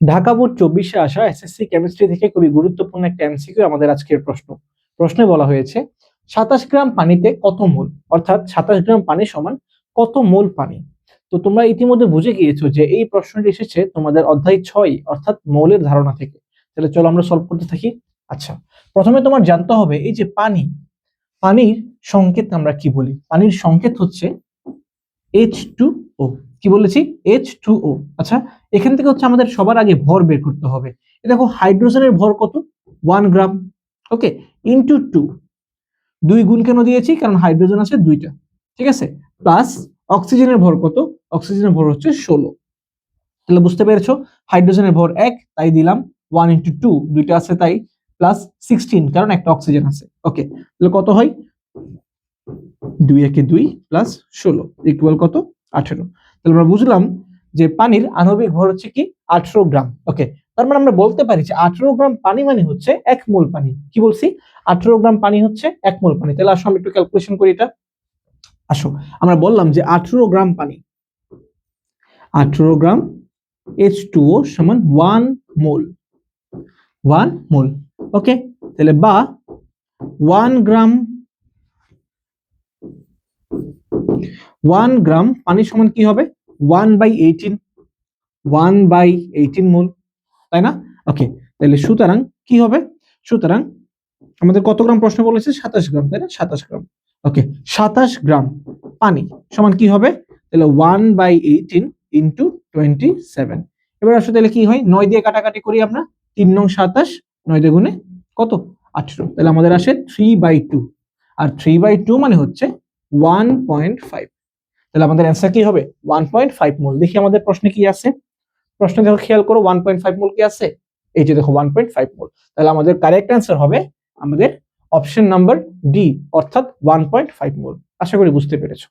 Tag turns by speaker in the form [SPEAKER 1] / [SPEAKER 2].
[SPEAKER 1] Dhaka board চব্বিশে আসা SSC chemistry থেকে খুবই গুরুত্বপূর্ণ একটা এমসিকিউ আমাদের আজকের প্রশ্ন। প্রশ্নে বলা হয়েছে, সাতাশ গ্রাম পানিতে কত মোল? অর্থাৎ সাতাশ গ্রাম পানি সমান কত মোল পানি? তো তোমরা ইতিমধ্যে বুঝে গিয়েছো যে এই প্রশ্নটি এসেছে তোমাদের অধ্যায় ছয়, অর্থাৎ মৌলের ধারণা থেকে। তাহলে চলো আমরা সলভ করতে থাকি। আচ্ছা প্রথমে তোমার জানতে হবে এই যে পানি, পানির সংকেত আমরা কি বলি? পানির সংকেত হচ্ছে এইচ টু ও কি বলেছি? এইচ টু ও আচ্ছা এখান থেকে হচ্ছে আমাদের সবার আগে ভর বের করতে হবে। দেখো, হাইড্রোজেনের ভর কত? One gram. Okay into two দুই গুণ কেন দিয়েছি? কারণ হাইড্রোজেন আছে দুইটা। ঠিক আছে? প্লাস অক্সিজেনের ভর কত? অক্সিজেনের ভর হচ্ছে ষোলো। তাহলে বুঝতে পেরেছ? হাইড্রোজেনের ভর এক, তাই দিলাম ওয়ান ইন্টু টু দুইটা আছে তাই প্লাস সিক্সটিন কারণ একটা অক্সিজেন আছে। ওকে, তাহলে কত হয়? দুই একে দুই প্লাস ষোলো ইকুয়াল কত? আঠেরো। তাহলে আমরা বুঝলাম যে পানির আণবিক ভর হচ্ছে কি? আঠেরো গ্রাম। ওকে তার মানে আমরা বলতে পারি যে আঠেরো গ্রাম পানি মানে হচ্ছে এক মোল পানি। কি বলছি? আঠেরো গ্রাম পানি হচ্ছে এক মোল পানি। তাহলে আসো আমরা একটু ক্যালকুলেশন করি এটা। আসো। আমরা বললাম যে আঠেরো গ্রাম পানি। আঠেরো গ্রাম এইচ টু ও সমান one mole. One mole. Okay তাহলে বা ওয়ান গ্রাম ওয়ান গ্রাম পানি সমান কি হবে? One by eighteen one by eighteen mole, তাই না? ওকে তাহলে সুতরাং কি হবে? সুতরাং আমাদের কত গ্রাম প্রশ্ন বলেছে? সাতাশ গ্রাম, তাই না? সাতাশ গ্রাম। ওকে সাতাশ গ্রাম পানি সমান কি হবে? তাহলে one by eighteen into twenty seven এবার আসলে তাহলে কি হয়? নয় দিয়ে কাটাকাটি করি আমরা। তিন নং সাতাশ, নয় দিয়ে গুণে কত? আঠেরো। তাহলে আমাদের আসে থ্রি বাই টু আর থ্রি বাই টু মানে হচ্ছে ওয়ান পয়েন্ট ফাইভ তাহলে আমাদের অ্যান্সার কি হবে? ওয়ান পয়েন্ট ফাইভ মোল দেখি আমাদের প্রশ্নে কি আছে? প্রশ্নে দেখো, খেয়াল করো ওয়ান পয়েন্ট ফাইভ মোল কি আছে? এই যে দেখো ওয়ান পয়েন্ট ফাইভ মোল তাহলে আমাদের কারেক্ট অ্যান্সার হবে আমাদের অপশন নাম্বার ডি অর্থাৎ ওয়ান পয়েন্ট ফাইভ মোল আশা করি বুঝতে পেরেছ।